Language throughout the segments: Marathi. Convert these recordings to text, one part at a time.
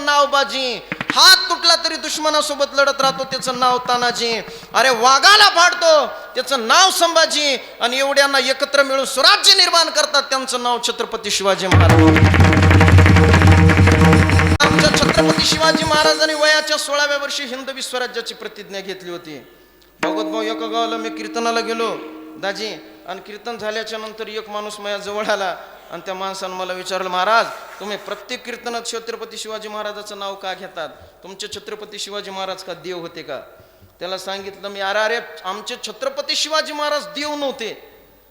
त्याचं नाव बाजी. हात तुटला तरी दुश्मनासोबत लढत राहतो त्याचं नाव तानाजी. अरे वाघाला फाडतो त्याचं नाव संभाजी. आणि एवढ्यांना एकत्र मिळून स्वराज्य निर्माण करतात त्यांचं नाव छत्रपती शिवाजी महाराज. आमच्या छत्रपती शिवाजी महाराजांनी वयाच्या सोळाव्या वर्षी हिंदवी स्वराज्याची प्रतिज्ञा घेतली होती. भगवत भाऊ एका गावाला मी कीर्तनाला गेलो. दाजी आणि कीर्तन झाल्याच्यानंतर एक माणूस माझ्या जवळ आला. आणि त्या माणसानं मला विचारलं महाराज तुम्ही प्रत्येक कीर्तनात छत्रपती शिवाजी महाराजाचं नाव का घेतात? तुमचे छत्रपती शिवाजी महाराज का देव होते का? त्याला सांगितलं मी अरे अरे आमचे छत्रपती शिवाजी महाराज देव नव्हते.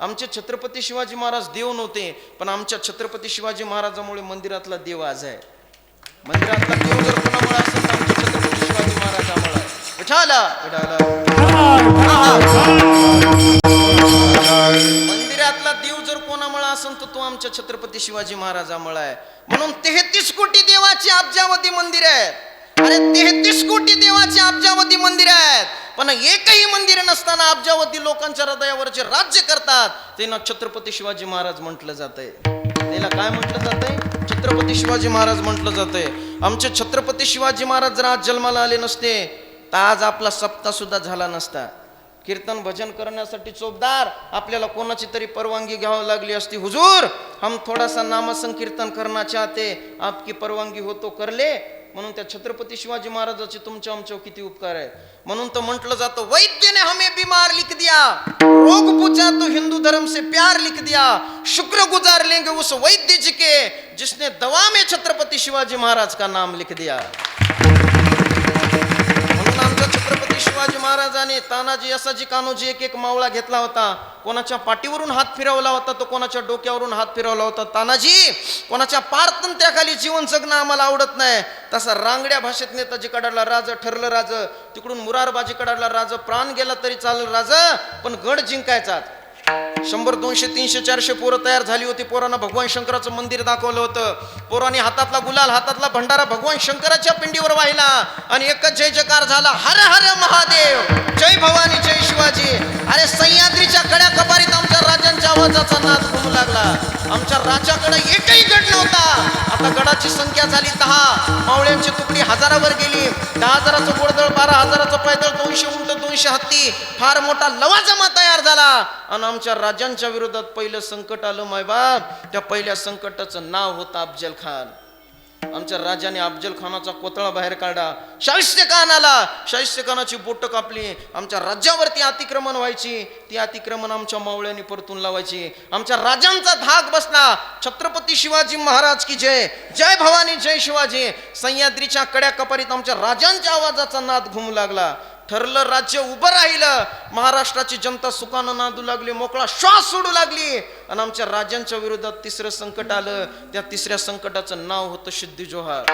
आमचे छत्रपती शिवाजी महाराज देव नव्हते पण आमच्या छत्रपती शिवाजी महाराजामुळे मंदिरातला देव आज आहे. मंदिरातला देव जर कोणामुळे असेल तर आमच्या छत्रपती शिवाजी महाराजामुळे. आहे. विठाला मंदिरातला देव जर कोणामुळे असेल तर तो आमच्या छत्रपती शिवाजी महाराजामुळे आहे. म्हणून तेहतीस कोटी देवाची अब्जावधी मंदिर आहेत. अरे तेहतीस कोटी देवाची अब्जावधी मंदिर आहेत. पण एकही मंदिर नसताना अब्जावधी लोकांच्या हृदयावरचे राज्य करतात. त्यांना छत्रपती शिवाजी महाराज म्हटलं जातंय. त्याला काय म्हटलं जातंय? छत्रपती शिवाजी महाराज म्हटलं जातंय. आमचे छत्रपती शिवाजी महाराज जर आज जन्माला आले नसते तर आज आपला सप्ताह सुद्धा झाला नसता. कीर्तन भजन करण्यासाठी चोपदार. आपल्याला कोणाची तरी परवानगी घ्यावी लागली असती. हुजूर हम थोडासा नामसंकीर्तन करना चाहते. आपकी परवानगी होतो करले म्हणून त्या छत्रपती शिवाजी महाराजाचे तुमच्या आमच्यावर किती उपकार आहे म्हणून तर म्हटलं जातं वैद्यने हमें बीमार लिख दिया. रोग पूछा तो हिंदू धर्म से प्यार लिख दिया. शुक्र गुजार लेंगे उस वैद्य जी के जिसने दवा में छत्रपती शिवाजी महाराज का नाम लिख दिया. म्हणून आमच्या छत्रपती शिवाजी महाराजांनी तानाजी असाजी कान्होजी एक एक मावळा घेतला होता. कोणाच्या पाठीवरून हात फिरवला होता तो कोणाच्या डोक्यावरून हात फिरवला होता? तानाजी कोणाच्या पारतंत्र्याखाली जीवन जगणं आम्हाला आवडत नाही. तसा रांगड्या भाषेत नेताजी कडाडला राज ठरलं राज. तिकडून मुरारबाजी कडाडला राज. प्राण गेला तरी चालेल राज पण गड जिंकायचा. शंभर दोनशे तीनशे चारशे पोरं तयार झाली होती. पोरांना भगवान शंकराचं मंदिर दाखवलं होतं. पोरांनी हातातला गुलाल हातातला भंडारा भगवान शंकराच्या पिंडीवर वाहिला. आणि एकच जय जयकार झाला. हर हर महादेव. जय भवानी जय शिवाजी. अरे सह्याद्रीच्या कड्या कपारीत आमच्या राजांच्या आवाजाचा नाद घुमू लागला. आमच्या राजाकडे एकही गड नव्हता. आता गडाची संख्या झाली दहा. मावळ्यांची तुकडी हजारावर गेली. दहा हजाराचं गोडदळ बारा हजाराचं पैदळ दोनशे उंट दोनशे हत्ती. फार मोठा लवाजमा तयार झाला. आणि आमच्या राजांच्या विरोधात पहिलं संकट आलं मायबाप. त्या पहिल्या संकटाचं नाव होतं अफजल खान. आमच्या राजाने अफजल खानाचा कोतळा बाहेर काढला शाहिस्ते खान आला शाहिस्ते खानाची बोट कापली. आमच्या राज्यावरती अतिक्रमण व्हायची. ती अतिक्रमण आमच्या मावळ्यांनी परतून लावायची. आमच्या राजांचा धाक बसला. छत्रपती शिवाजी महाराज की जय. जय भवानी जय शिवाजी. सह्याद्रीच्या कड्या कपारीत आमच्या राजांच्या आवाजाचा नाद घुमू लागला. ठरलं राज्य उभं राहिलं. महाराष्ट्राची जनता सुखानं नांदू लागली मोकळा श्वास सोडू लागली. आणि आमच्या राजांच्या विरोधात तिसरं संकट आलं. त्या तिसऱ्या संकटाचं नाव होतं सिद्धी जोहार.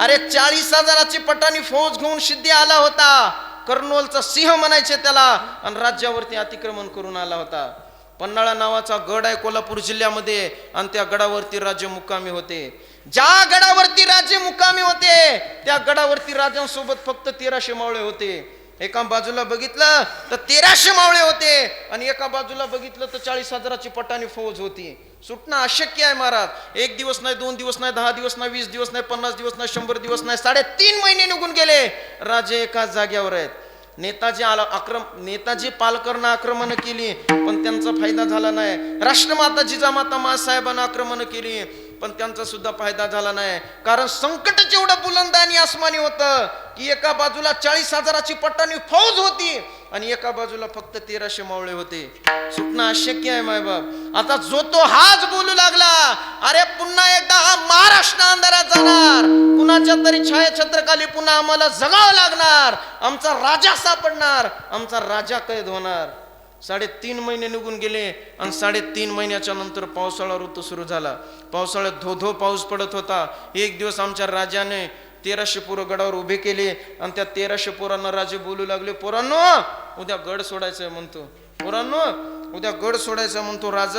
अरे चाळीस हजाराची पटानी फौज घेऊन सिद्धी आला होता. कर्नोलचा सिंह म्हणायचे त्याला. आणि राज्यावरती अतिक्रमण करून आला होता. पन्हाळा नावाचा गड आहे कोल्हापूर जिल्ह्यामध्ये. आणि त्या गडावरती राज्य मुक्कामी होते. ज्या गडावरती राज्य मुक्कामी होते त्या गडावरती राजांसोबत फक्त तेराशे मावळे होते. एका बाजूला बघितलं तर तेराशे मावळे होते आणि एका बाजूला बघितलं तर चाळीस हजाराची पटाणी फौज होती. सुटणं अशक्य आहे महाराज. एक दिवस नाही दोन दिवस नाही दहा दिवस नाही वीस दिवस नाही पन्नास दिवस नाही शंभर दिवस नाही साडेतीन महिने निघून गेले. राजे एकाच जाग्यावर आहेत. नेताजी आला आक्रम नेताजी पालकरनं आक्रमण केली पण त्यांचा फायदा झाला नाही. राष्ट्रमाता जिजामाता मासाहेबांना आक्रमण केली. पण त्यांचा सुद्धा फायदा झाला नाही. कारण संकट जेवढं बुलंद आणि आसमानी होतं की एका बाजूला चाळीस हजाराची पट्टाणी फौज होती आणि एका बाजूला फक्त तेराशे मावळे होते. सुटणं अशक्य आहे मायबाप. आता जो तो हाच बोलू लागला अरे पुन्हा एकदा हा महाराष्ट्र अंधारात जाणार. कुणाच्या तरी छायाछत्रकाली पुन्हा आम्हाला जगावं लागणार. आमचा राजा सापडणार. आमचा राजा कैद होणार. साडेतीन महिने निघून गेले आणि साडेतीन महिन्याच्या नंतर पावसाळा ऋतू सुरू झाला. पावसाळ्यात धो धो पाऊस पडत होता. एक दिवस आमच्या राजाने तेराशे पोरं गडावर उभे केले आणि त्या तेराशे पोरांना राजे बोलू लागले पोरांनो उद्या गड सोडायचंय म्हणतो. पोरांनो उद्या गड सोडायचा म्हणतो राज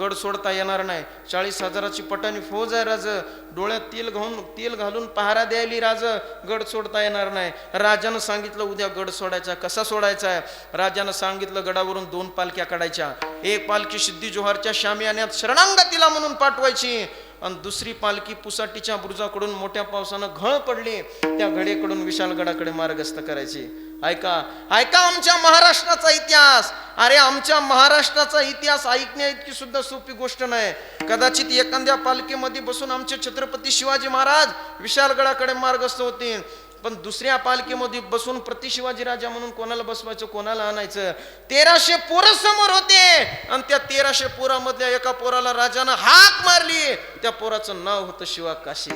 गड सोडता येणार नाही. चाळीस हजाराची पटाणी फौज आहे राज. डोळ्यात तेल घालून तेल घालून पहारा द्यायली राज गड सोडता येणार नाही. राजानं सांगितलं उद्या गड सोडायचा कसा सोडायचा आहे? राजानं सांगितलं गडावरून दोन पालख्या काढायच्या. एक पालखी सिद्धी जोहारच्या शामियान्यात शरणांगतीला म्हणून पाठवायची. आणि दुसरी पालखी पुसाटीच्या बुरुजाकडून मोठ्या पावसानं घळ पडली. त्या घडेकडून विशालगडाकडे मार्गस्थ करायची. ऐका ऐका आमच्या महाराष्ट्राचा इतिहास. अरे आमच्या महाराष्ट्राचा इतिहास ऐकण्या इतकी सुद्धा सोपी गोष्ट नाही. कदाचित एखाद्या पालखीमध्ये बसून आमचे छत्रपती शिवाजी महाराज विशालगडाकडे मार्गस्थ होते पण दुसऱ्या पालखीमध्ये बसून प्रति शिवाजी राजा म्हणून कोणाला बसवायचं कोणाला आणायचं? तेराशे पोरं समोर होते. आणि त्या तेराशे पोरामधल्या एका पोराला राजानं हाक मारली. त्या पोराचं नाव होतं शिवा काशीद.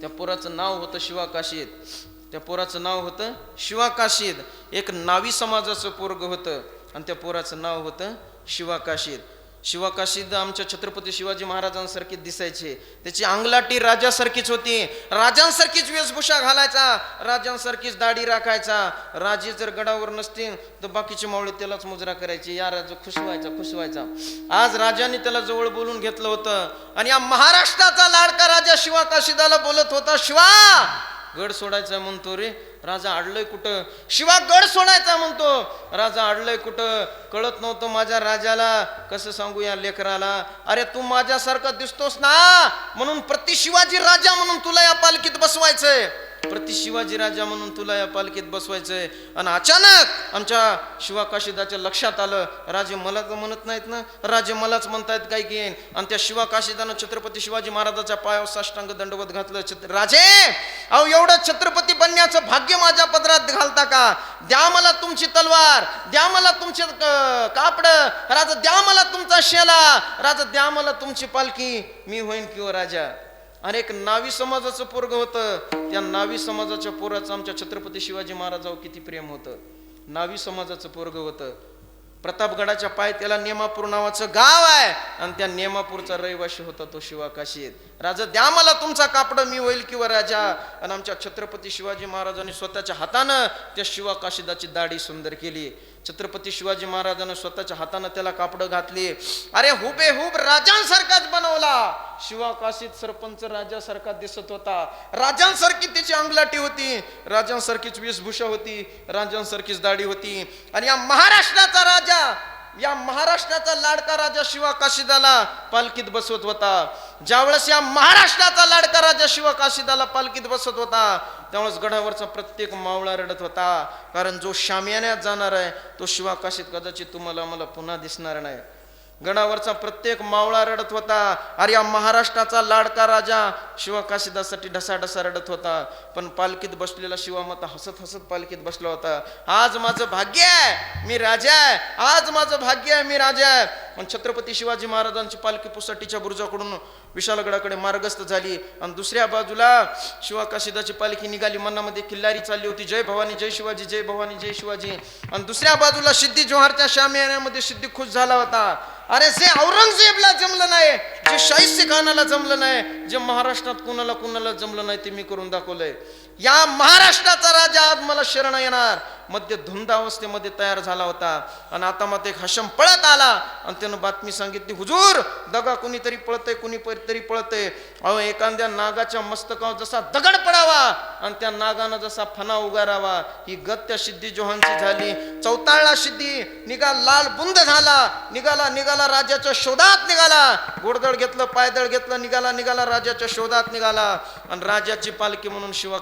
त्या पोराचं नाव होतं शिवा काशीद. त्या पोराचं नाव होतं शिवा काशीद एक नावी समाजाचं पोरग होतं आणि त्या पोराचं नाव होतं शिवा शिवाकाशीद शिवा आमच्या छत्रपती शिवाजी महाराजांसारखीच दिसायचे. त्याची अंगलाटी राजासारखीच होती. राजांसारखीच वेशभूषा घालायचा. राजांसारखीच दाढी राखायचा. राजे जर गडावर नसतील तर बाकीचे मावळे त्यालाच मुजरा करायची. या राजा खुश व्हायचा खुश व्हायचा. आज राजाने त्याला जवळ बोलून घेतलं होतं. आणि या महाराष्ट्राचा लाडका राजा शिवाकाशीदाला बोलत होता शिवा गड सोडायचा म्हणतो रे. राजा अडलंय कुठं? शिवा गड सोडायचा म्हणतो. राजा अडलंय कुठं? कळत नव्हतं माझ्या राजाला. कसं सांगू या लेकराला? अरे तू माझ्यासारखा दिसतोस ना. म्हणून प्रति शिवाजी राजा म्हणून तुला या पालखीत बसवायचंय. प्रति शिवाजी राजा म्हणून तुला या पालखीत बसवायचंय. आणि अचानक आमच्या शिवाकाशीदाच्या लक्षात आलं राजे मला तर म्हणत नाहीत ना? राजे मलाच म्हणतायत काय की आणि त्या शिवाकाशीदानं छत्रपती शिवाजी महाराजाच्या पायावर साष्टांग दंडवत घातलं. छत्र राजे अहो एवढं छत्रपती बनण्याचं भाग्य माझ्या पदरात घालता का? द्या मला तुमची तलवार द्या मला तुमचे कापड राजा द्या मला तुमचा शेला राजा द्या मला तुमची पालखी मी होईन किंवा राजा. आणि एक नावी समाजाचं पोरग होतं. त्या नावी समाजाच्या पोराचं आमच्या छत्रपती शिवाजी महाराजावर किती प्रेम होतं. नावी समाजाचं पोरग होतं. प्रतापगडाच्या पाय त्याला नेमापूर नावाचं गाव आहे. आणि त्या नेमापूरचा रहिवाशी होता तो शिवा काशीद राजा द्या मला तुमचा कापड मी होईल किंवा राजा. आणि आमच्या छत्रपती शिवाजी महाराजांनी स्वतःच्या हातानं त्या शिवाकाशीदाची दाढी सुंदर केली. छत्रपती शिवाजी महाराजांना स्वतःच्या हातानं त्याला कापड घातली. अरे हुबेहूब राजांसारखाच बनवला. शिवा काशीद सरपंच राजासारखा दिसत होता. राजांसारखी त्याची अंगलाटी होती. राजांसारखीच वेशभूषा होती. राजांसारखीच दाढी होती. आणि या महाराष्ट्राचा राजा या महाराष्ट्राचा लाडका राजा शिवा काशीदाला पालखीत बसवत होता. ज्यावेळेस या महाराष्ट्राचा लाडका राजा शिवा काशीदाला पालखीत बसत होता त्यामुळेच गडावरचा प्रत्येक मावळा रडत होता. कारण जो शामियान्यात जाणार आहे तो शिवाकाशीत कदाचित तुम्हाला मला पुन्हा दिसणार नाही. गडावरचा प्रत्येक मावळा रडत होता. अरे या महाराष्ट्राचा लाडका राजा. शिवा काशीदासाठी ढसाढसा रडत होता. पण पालखीत बसलेला शिवा माता हसत हसत पालखीत बसला होता. आज माझं भाग्य आहे मी राजा आहे. आज माझं भाग्य आहे मी राजा आहे. पण छत्रपती शिवाजी महाराजांची पालखी पुसाटीच्या बुरुजाकडून विशालगडाकडे मार्गस्थ झाली. आणि दुसऱ्या बाजूला शिवा काशीदाची पालखी निघाली. मनामध्ये किल्लारी चालली होती. जय भवानी जय शिवाजी जय भवानी जय शिवाजी. आणि दुसऱ्या बाजूला सिद्धी जोहारच्या शामियान्यामध्ये सिद्धी खुश झाला होता. अरे जे औरंगजेबला जमलं नाही जे शाहिस्ते खानाला जमलं नाही जे महाराष्ट्रात कुणाला कुणाला जमलं नाही ते मी करून दाखवलंय. या महाराष्ट्राचा राजा आज मला शरण येणार. मध्य धुंदावस्थेमध्ये तयार झाला होता. आणि आता मग एक हशम पळत आला. आणि त्यानं बातमी सांगितली हुजूर दगा कुणीतरी पळतय कुणी तरी पळतय. अहो एखाद्या नागाच्या मस्तकावर जसा दगड पडावा आणि त्या नागानं जसा फना उगारावा ही गत्या सिद्धी जोहांची झाली. चौताळला सिद्धी निघा लाल बुंद झाला. निघाला निघाला राजाच्या शोधात निघाला. घोडदळ घेतलं पायदळ घेतलं निघाला निघाला राजाच्या शोधात निघाला. आणि राजाची पालखी म्हणून शिवा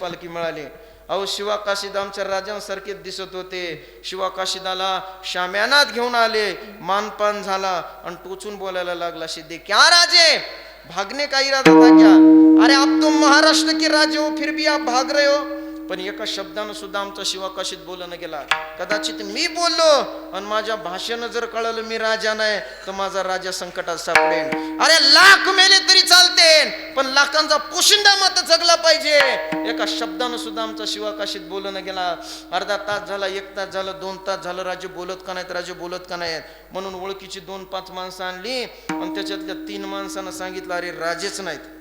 पालखी मिळाली. अहो शिवा काशीद आमच्या राजांसारखेच दिसत होते. शिवा काशीदाला शाम्यानात घेऊन आले. मानपान झाला आणि टोचून बोलायला लागला सिद्धे क्या राजे भागने का इरादा था क्या? अरे आप तुम महाराष्ट्र के राजे हो फिर भी आप भाग रहे हो. पण एका शब्दानं सुद्धा आमचा शिवाकाशीत बोलणं गेला. कदाचित मी बोललो आणि माझ्या भाषेनं जर कळलं मी राजा नाही तर माझा राजा संकटात सापडेन. अरे लाख मेले तरी चालते पण लाखांचा पोशिंदा मात्र जगला पाहिजे. एका शब्दानं सुद्धा आमचा शिवाकाशीत बोलणं गेला. अर्धा तास झाला एक तास झालं दोन तास झालं राजे बोलत का नाहीत राजे बोलत का नाहीत? म्हणून ओळखीची दोन पाच माणसं आणली आणि त्याच्यातल्या तीन माणसानं सांगितलं अरे राजेच नाहीत.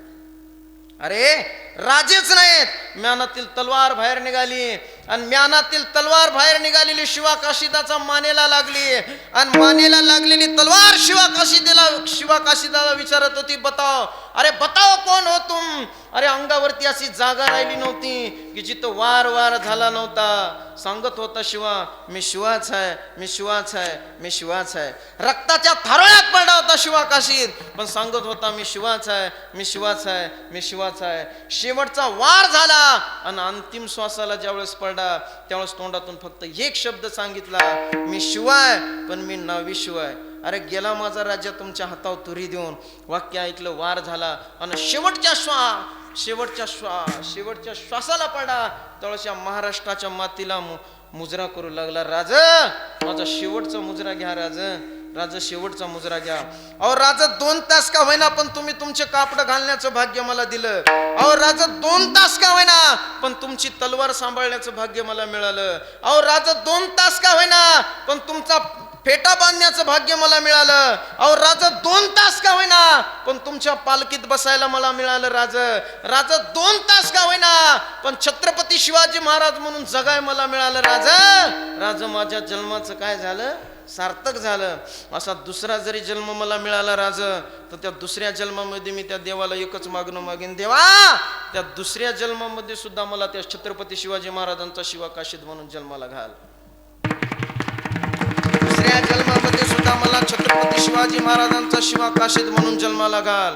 अरे राजेच नाहीत. म्यानातील तलवार बाहेर निघाली. आणि म्यानातील तलवार बाहेर निघालेली शिवा काशीदाचा मानेला लागली. आणि मानेला लागलेली तलवार शिवा काशीदेला शिवा काशीदाला विचारत होती बताव अरे बताओ कोण हो तुम? अरे अंगावरती अशी जागा राहिली नव्हती की जिथं वार वार झाला नव्हता. सांगत होता शिवा मी शिवाच आहे मी शिवाच आहे मी शिवाच आहे. रक्ताच्या थारोळ्यात पडला होता शिवा काशीत पण सांगत होता मी शिवाच आहे मी शिवाच आहे मी शिवाच आहे. शेवटचा वार झाला आणि अंतिम श्वासाला ज्यावेळेस पडला त्यावेळेस तोंडातून फक्त एक शब्द सांगितला मी शिवाय पण मी नावी शिवाय अरे गेला माझा राजा तुमच्या हातावर तुरी देऊन. वाक्य ऐकलं वार झाला आणि शेवटच्या श्वा शेवटच्या श्वा शेवटच्या श्वासाला पडा. तळशा महाराष्ट्राच्या मातीला मु- मुजरा करू लागला राज. माझा शेवटचा मुजरा घ्या राज. राज शेवटचा मुजरा घ्या. अहो राज दोन तास का होईना पण तुम्ही तुमचे कापड घालण्याचं भाग्य मला दिलं. अहो राज दोन तास का होईना पण तुमची तलवार सांभाळण्याचं भाग्य मला मिळालं. अहो राज दोन तास का होईना पण तुमचा फेटा बांधण्याचं भाग्य मला मिळालं. अहो राज दोन तास का होईना पण तुमच्या पालखीत बसायला मला मिळालं राज. राज दोन तास का होईना पण छत्रपती शिवाजी महाराज म्हणून जगाय मला मिळालं राज. राज माझ्या जन्माचं काय झालं? सार्थक झालं. असा दुसरा जरी जन्म मला मिळाला राज तर त्या दुसऱ्या जन्मामध्ये मी त्या देवाला एकच मागणं मागेन देवा त्या दुसऱ्या जन्मामध्ये सुद्धा मला त्या छत्रपती शिवाजी महाराजांचा शिवा काशीद म्हणून जन्माला घाल. दुसऱ्या जन्मामध्ये सुद्धा मला छत्रपती शिवाजी महाराजांचा शिवा काशीद म्हणून जन्माला घाल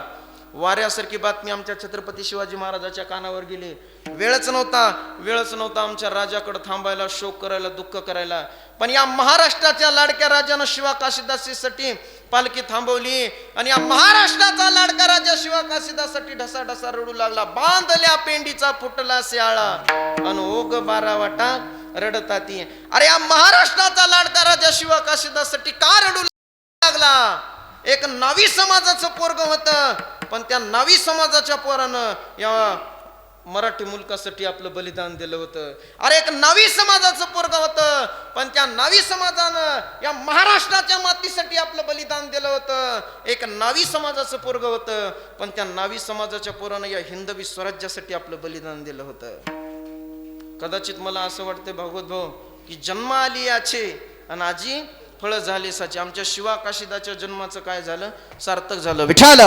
वाऱ्यासारखी बातमी आमच्या छत्रपती शिवाजी महाराजाच्या कानावर गेली. वेळच नव्हता वेळच नव्हता आमच्या राजाकडे थांबायला शोक करायला दुःख करायला. पण या महाराष्ट्राच्या लाडक्या राजानं शिवा काशीदासीसाठी पालखी थांबवली आणि या महाराष्ट्राचा लाडका राजा शिवा काशीदासाठी ढसा ढसा रडू लागला. बांधल्या पेंडीचा फुटला श्याळा अन ओग बारा वाटा रडताती अरे या महाराष्ट्राचा लाडका राजा शिवा काशीदासाठी का रडू लागला? एक नावी समाजाचं पोरग होत. पण त्या नावी समाजाच्या पोरानं या मराठी मुलकासाठी आपलं बलिदान दिलं होतं. अरे एक नावी समाजाचं पोरग होतं. पण त्या नावी समाजानं या महाराष्ट्राच्या मातीसाठी आपलं बलिदान दिलं होतं. एक नावी समाजाचं पोरग होतं. पण त्या नावी समाजाच्या पोरानं या हिंदवी स्वराज्यासाठी आपलं बलिदान दिलं होतं. कदाचित मला असं वाटतं भागवत भाऊ की जन्म आली याचे आणि आजी फळ झाले साचे. आमच्या शिवा काशिदाच्या जन्माचं काय झालं? सार्थक झालं. विठाल